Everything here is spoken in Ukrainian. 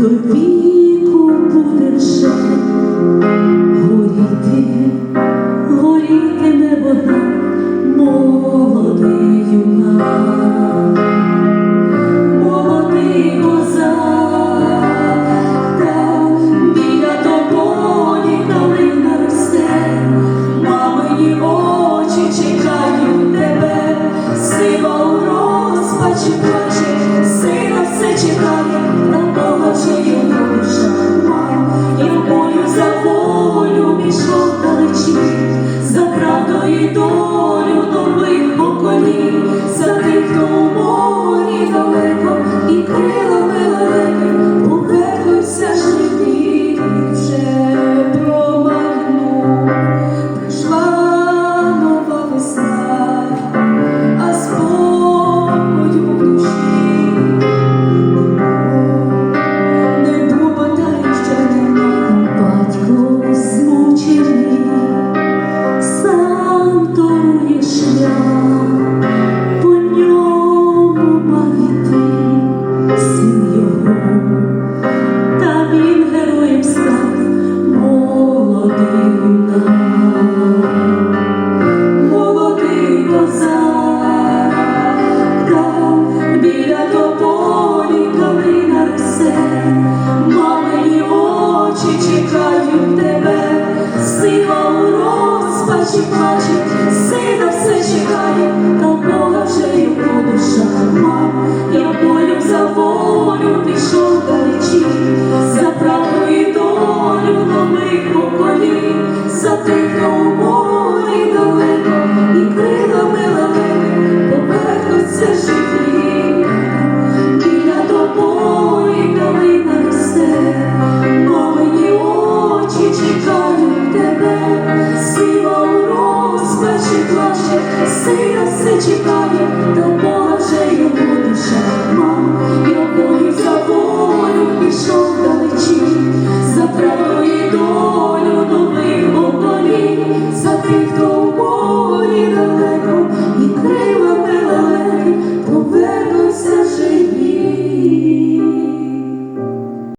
to be за тих, хто у морі далеко і крила. плаче, плаче, сина все чекає, та Бога вже його душа мав. Я болю, за волю пішов далечі, за правду і долю нових поколінь, за тих, хто у морі далеко. плаче, сина все чекає, до Бога вже йому душа, мам, якої забув.